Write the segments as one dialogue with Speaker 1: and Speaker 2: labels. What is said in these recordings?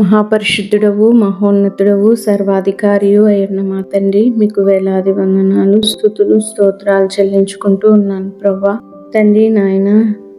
Speaker 1: మహాపరిశుద్ధుడవు మహోన్నతుడవు సర్వాధికారియు అయిన మా తండ్రి మీకు వేలాది వందనాలు స్థుతులు స్తోత్రాలు చెల్లించుకుంటూ ఉన్నాను ప్రభా తండ్రి నాయన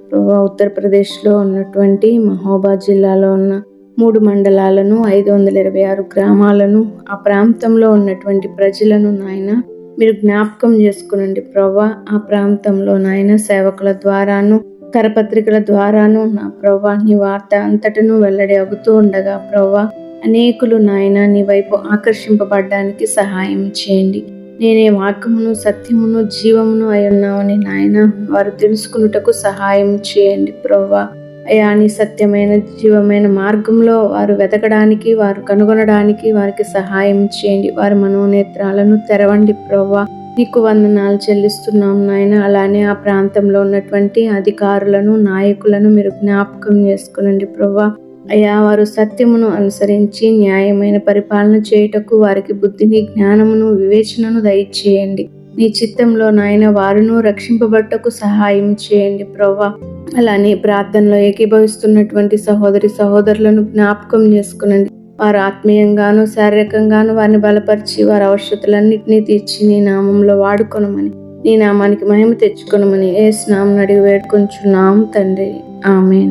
Speaker 1: ప్రభా ఉత్తరప్రదేశ్లో ఉన్నటువంటి మహోబా జిల్లాలో ఉన్న మూడు మండలాలను ఐదు వందల ఇరవై ఆరు గ్రామాలను ఆ ప్రాంతంలో ఉన్నటువంటి ప్రజలను నాయన మీరు జ్ఞాపకం చేసుకునండి ప్రభా ఆ ప్రాంతంలో నాయన సేవకుల ద్వారాను కరపత్రికల ద్వారాను నా ప్రభా నీ వార్త అంతటను వెల్లడి అవుతూ ఉండగా ప్రభా అనేకులు నాయన నీ వైపు ఆకర్షింపబడ్డానికి సహాయం చేయండి. నేనే మార్గమును సత్యమును జీవమును అయి ఉన్నామని నాయన వారు తెలుసుకున్నటకు సహాయం చేయండి ప్రవ్వా. అయా నీ సత్యమైన జీవమైన మార్గంలో వారు వెతకడానికి వారు కనుగొనడానికి వారికి సహాయం చేయండి. వారి మనోనేత్రాలను తెరవండి ప్రవ్వా. నీకు వందనాలు చెల్లిస్తున్నాం నాయన. అలానే ఆ ప్రాంతంలో ఉన్నటువంటి అధికారులను నాయకులను మీరు జ్ఞాపకం చేసుకునండి ప్రభా అయ్యా వారు సత్యమును అనుసరించి న్యాయమైన పరిపాలన చేయుటకు వారికి బుద్ధిని జ్ఞానమును వివేచనను దయచేయండి. నీ చిత్తంలో నాయన వారును రక్షింపబట్టకు సహాయం చేయండి ప్రభా అలానే ప్రార్థనలో ఏకీభవిస్తున్నటువంటి సహోదరి సహోదరులను జ్ఞాపకం చేసుకునండి. వారు ఆత్మీయంగాను శారీరకంగాను వారిని బలపరిచి వారి అవసరతలన్నింటినీ తీర్చి నీ నామంలో వాడుకొనమని నీ నామానికి మహిమ తెచ్చుకొనమని ఏ స్నామం అడిగి వేడుకొంచున్నాం తండ్రి. ఆమెన్.